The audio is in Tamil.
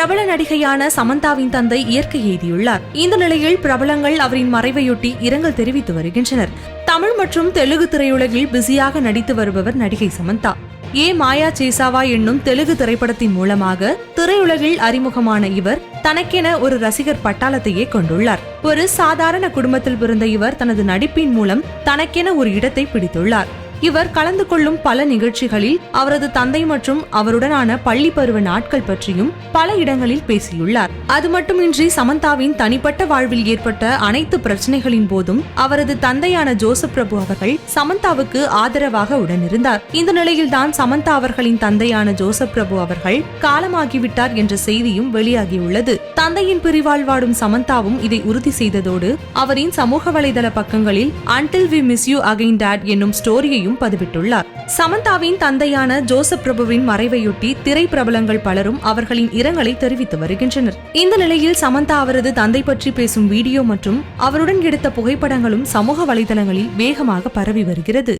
பிரபல நடிகையான சமந்தாவின் தந்தை இயற்கை எய்தியுள்ளார் இந்த நிலையில் பிரபலங்கள் அவரின் மறைவையொட்டி இரங்கல் தெரிவித்து வருகின்றனர். தமிழ் மற்றும் தெலுங்கு திரையுலகில் பிஸியாக நடித்து வருபவர் நடிகை சமந்தா. ஏ. மாயா சேசாவா என்னும் தெலுங்கு திரைப்படத்தின் மூலமாக திரையுலகில் அறிமுகமான இவர் தனக்கென ஒரு ரசிகர் பட்டாளத்தையே கொண்டுள்ளார். ஒரு சாதாரண குடும்பத்தில் பிறந்த இவர் தனது நடிப்பின் மூலம் தனக்கென ஒரு இடத்தை பிடித்துள்ளார். இவர் கலந்து கொள்ளும் பல நிகழ்ச்சிகளில் அவரது தந்தை மற்றும் அவருடனான பள்ளி பருவ நாட்கள் பற்றியும் பல இடங்களில் பேசியுள்ளார். அது மட்டுமின்றி சமந்தாவின் தனிப்பட்ட வாழ்வில் ஏற்பட்ட அனைத்து பிரச்சனைகளின் போதும் அவரது தந்தையான ஜோசப் பிரபு அவர்கள் சமந்தாவுக்கு ஆதரவாக உடனிருந்தார். இந்த நிலையில்தான் சமந்தா அவர்களின் தந்தையான ஜோசப் பிரபு அவர்கள் காலமாகிவிட்டார் என்ற செய்தியும் வெளியாகியுள்ளது. தந்தையின் பிரிவால் வாடும் சமந்தாவும் இதை உறுதி செய்ததோடு அவரின் சமூக வலைதள பக்கங்களில் until we miss you again dad என்னும் ஸ்டோரியையும் பதிவிட்டுள்ளார். சமந்தாவின் தந்தையான ஜோசப் பிரபுவின் மறைவையொட்டி திரை பிரபலங்கள் பலரும் அவர்களின் இரங்கலை தெரிவித்து வருகின்றனர். இந்த நிலையில் சமந்தா அவரது தந்தை பற்றி பேசும் வீடியோ மற்றும் அவருடன் எடுத்த புகைப்படங்களும் சமூக வலைதளங்களில் வேகமாக பரவி வருகிறது.